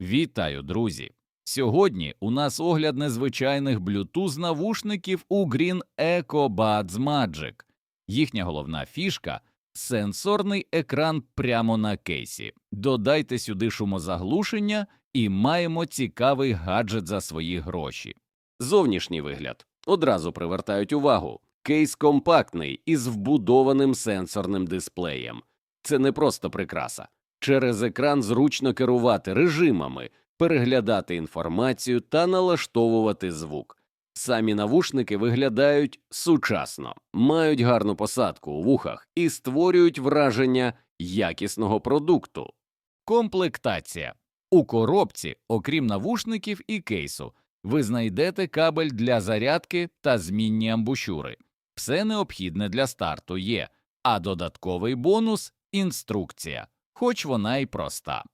Вітаю, друзі! Сьогодні у нас огляд незвичайних Bluetooth навушників у Green Echo Buds Magic. Їхня головна фішка сенсорний екран прямо на кейсі. Додайте сюди шумозаглушення і маємо цікавий гаджет за свої гроші. Зовнішній вигляд одразу привертають увагу. Кейс компактний із вбудованим сенсорним дисплеєм. Це не просто прикраса. Через екран зручно керувати режимами, переглядати інформацію та налаштовувати звук. Самі навушники виглядають сучасно, мають гарну посадку у вухах і створюють враження якісного продукту. Комплектація у коробці, окрім навушників і кейсу, ви знайдете кабель для зарядки та змінні амбушюри. Все необхідне для старту є, а додатковий бонус інструкція, хоч вона й проста.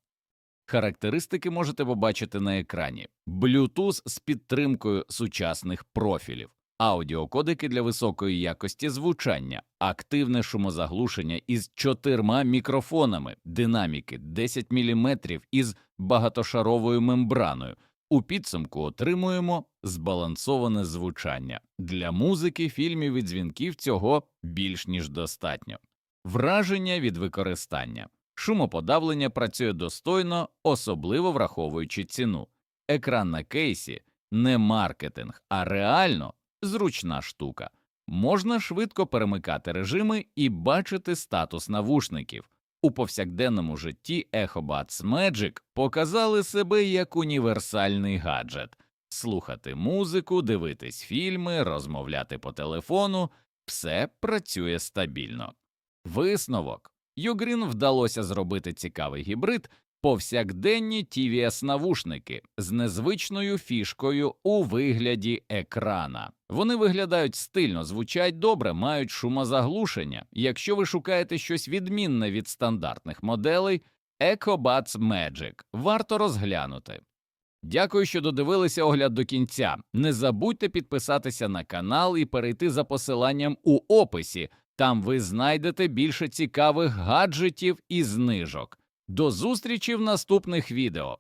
Характеристики можете побачити на екрані: Bluetooth з підтримкою сучасних профілів, аудіокодики для високої якості звучання, активне шумозаглушення із чотирма мікрофонами, динаміки 10 мм із багатошаровою мембраною. У підсумку отримуємо збалансоване звучання. Для музики, фільмів і дзвінків цього більш ніж достатньо. Враження від використання. Шумоподавлення працює достойно, особливо враховуючи ціну. Екран на кейсі не маркетинг, а реально зручна штука. Можна швидко перемикати режими і бачити статус навушників. У повсякденному житті EchoBuds Magic показали себе як універсальний гаджет. Слухати музику, дивитись фільми, розмовляти по телефону – все працює стабільно. Висновок. Югрін вдалося зробити цікавий гібрид повсякденні tvs навушники з незвичною фішкою у вигляді екрана. Вони виглядають стильно, звучать добре, мають шумозаглушення. Якщо ви шукаєте щось відмінне від стандартних моделей, EchoBuds Magic варто розглянути. Дякую, що додивилися огляд до кінця. Не забудьте підписатися на канал і перейти за посиланням у описі. Там ви знайдете більше цікавих гаджетів і знижок. До зустрічі в наступних відео.